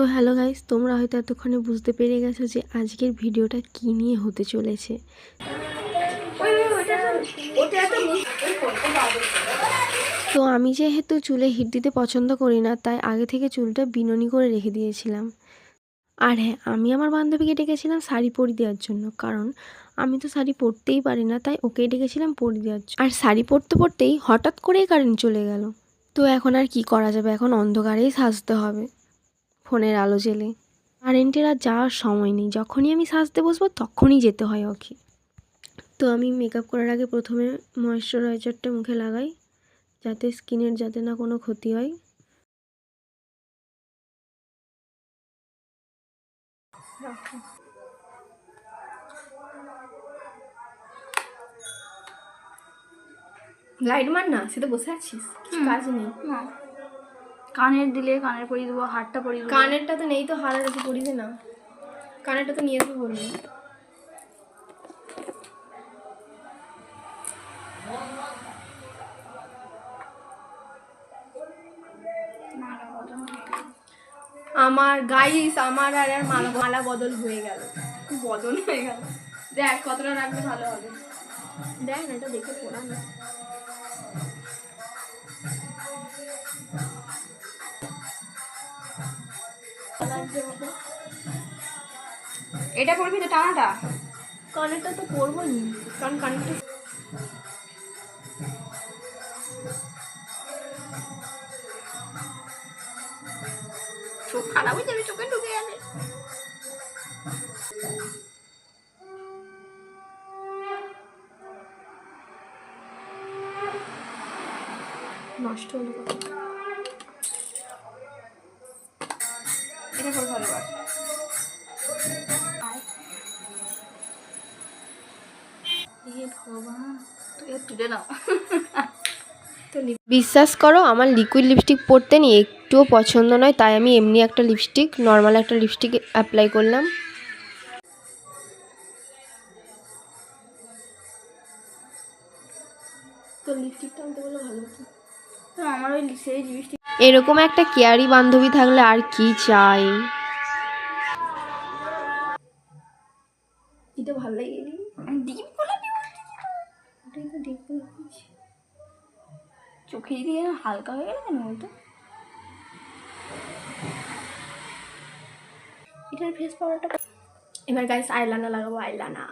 তো hello guys, তোমরা হয়তো এতক্ষণে বুঝতে পেরে গেছো যে আজকের ভিডিওটা কী নিয়ে হতে চলেছে। তো আমি যেহেতু চুলে হিট দিতে পছন্দ করি না, তাই আগে থেকে চুলটা বিনুনি করে রেখে দিয়েছিলাম। আর হ্যাঁ আমি আমার বান্ধবীকে ডেকেছিলাম শাড়ি পরি দেওয়ার জন্য, কারণ আমি তো শাড়ি পরতেই পারি না, তাই ওকেই ডেকেছিলাম পরি দেওয়ার জন্য। আর শাড়ি পরতে পরতেই হঠাৎ করেই কারেন্ট চলে গেল। তো এখন আর কি করা যাবে? এখন অন্ধকারেই সাজতে হবে। ফোনের আলো জ্বেলে কারেন্টের আর যাওয়ার সময় নেই। যখনই আমি সাজতে বসবো তখনই যেতে হয় ওকে। তো আমি মেকআপ করার আগে প্রথমে ময়েশ্চারাইজারটা মুখে লাগাই যাতে স্কিনের যাতে না কোনো ক্ষতি হয়। লাইট মার না সে তো বসে আছিস? কাজ নেই। না কানের দিলে কানের পরিয়ে দেবো হারটা পরিয়ে দেবো। কানেরটা তো নেই তো হারের একটু পড়িবে না। কানেরটা তো নিয়ে আসব বলবি আমার গাইস আমার আর আর মালা মালা বদল হয়ে গেল। বদল হয়ে গেল। দেখ, কতটা রাখলে ভালো হবে। দেখ না এটা দেখে পড়া না। এটা করবি তো টানাটা? কানেরটা তো পরবোই কারণ কানেরটা চোখ খারাপ হয়ে যাবে চোখে ঢুকে যাবে। নষ্ট হলো কত তুলে নাও। বিশ্বাস করো আমার লিকুইড লিপস্টিক পরতে নিয়ে একটুও পছন্দ নয় তাই আমি এমনি একটা লিপস্টিক নর্মাল একটা লিপস্টিক অ্যাপ্লাই করলাম। তো লিপস্টিকটা আনতে বলে ভালো হতো। তো আমার ওই সেই লিপস্টিক এরকম একটা কেয়ারি বান্ধবী থাকলে আর কি চাই? এটা ভালো লাগে ওটাই তো দেখতে চোখে দিয়ে হালকা হয়ে গেল কেন বলতো এটার ফেস পাউডারটা এবার গাইস আইলানা লাগাবো আইলানা